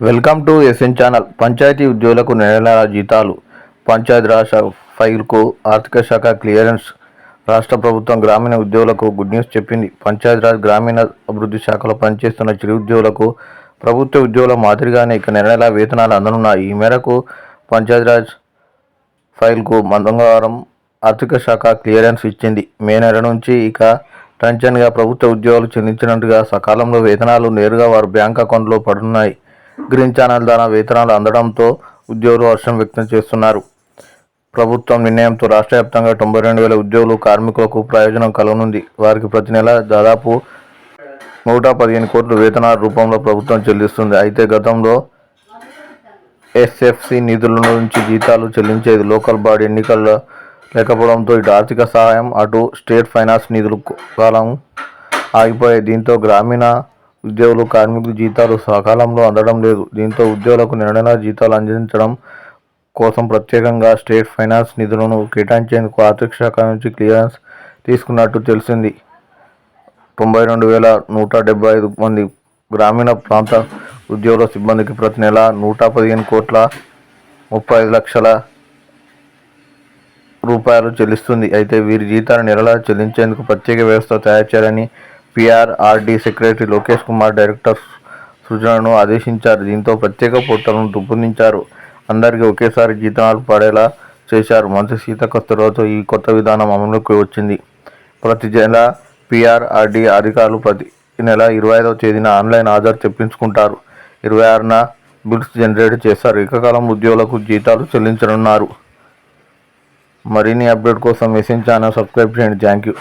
Welcome to SN channel. Panchayat ఉద్యోగులకు నెల నెల జీతాలు. పంచాయతీ రాజ ఫైల్కు ఆర్థిక శాఖ క్లియరెన్స్. రాష్ట్ర ప్రభుత్వం గ్రామీణ ఉద్యోగులకు గుడ్ న్యూస్ చెప్పింది. పంచాయతీరాజ్ గ్రామీణ అభివృద్ధి శాఖలో పనిచేస్తున్న చిరు ఉద్యోగులకు ప్రభుత్వ ఉద్యోగుల మాదిరిగానే ఇక నెల నెల వేతనాలు అందనున్నాయి. ఈ మేరకు పంచాయతీరాజ్ ఫైల్కు మంగళవారం ఆర్థిక శాఖ క్లియరెన్స్ ఇచ్చింది. మే నెల నుంచి ఇక టెన్షన్గా ప్రభుత్వ ఉద్యోగులు చెల్లించినట్టుగా సకాలంలో వేతనాలు నేరుగా వారి బ్యాంక్ అకౌంట్లో పడుతున్నాయి గ్రీన్ ఛానల్ ద్వారా వేతనాలు అందడంతో ఉద్యోగులు హర్షం వ్యక్తం చేస్తున్నారు. ప్రభుత్వం నిర్ణయంతో రాష్ట్ర వ్యాప్తంగా తొంభై రెండు వేల ఉద్యోగులు కార్మికులకు ప్రయోజనం కలగనుంది వారికి ప్రతి నెల దాదాపు నూట పదిహేను కోట్ల వేతనాల రూపంలో ప్రభుత్వం చెల్లిస్తుంది. అయితే గతంలో ఎస్ఎఫ్సి నిధుల నుంచి జీతాలు చెల్లించేది లోకల్ బాడీ ఎన్నికల్లో లేకపోవడంతో ఇటు ఆర్థిక సహాయం అటు స్టేట్ ఫైనాన్స్ నిధులు కాలం ఆగిపోయాయి. దీంతో గ్రామీణ ఉద్యోగులు కార్మికులు జీతాలు సకాలంలో అందడం లేదు. దీంతో ఉద్యోగులకు నెల నెలా జీతాలు అందించడం కోసం ప్రత్యేకంగా స్టేట్ ఫైనాన్స్ నిధులను కేటాయించేందుకు ఆర్థిక శాఖ నుంచి క్లియరెన్స్ తీసుకున్నట్టు తెలిసింది. తొంభై రెండు వేల నూట డెబ్బై ఐదు మంది గ్రామీణ ప్రాంత ఉద్యోగుల సిబ్బందికి ప్రతి నెల నూట పదిహేను కోట్ల ముప్పై ఐదు లక్షల రూపాయలు చెల్లిస్తుంది. అయితే వీరి జీతాలు నెలలా చెల్లించేందుకు ప్రత్యేక వ్యవస్థ తయారు చేయాలని PRRD secretary Lokesh Kumar director సృజనను ఆదేశించారు. దీంతో ప్రత్యేక పోర్టల్ను రూపొందించారు. అందరికీ ఒకేసారి జీతాలు పడేలా చేశారు. మంత్రి సీత కస్తూరాతో ఈ కొత్త విధానం అమలులోకి వచ్చింది. ప్రతి నెల పిఆర్ఆర్డి అధికారులు ప్రతి నెల ఇరవై ఐదవ తేదీన ఆన్లైన్ ఆధార్ చెప్పించుకుంటారు. ఇరవై ఆరున బిల్స్ జనరేట్ చేస్తారు. ఏకకాలం ఉద్యోగులకు జీతాలు చెల్లించనున్నారు. మరిన్ని అప్డేట్ కోసం మెసేజ్ ఛానల్ సబ్స్క్రైబ్ చేయండి. Thank you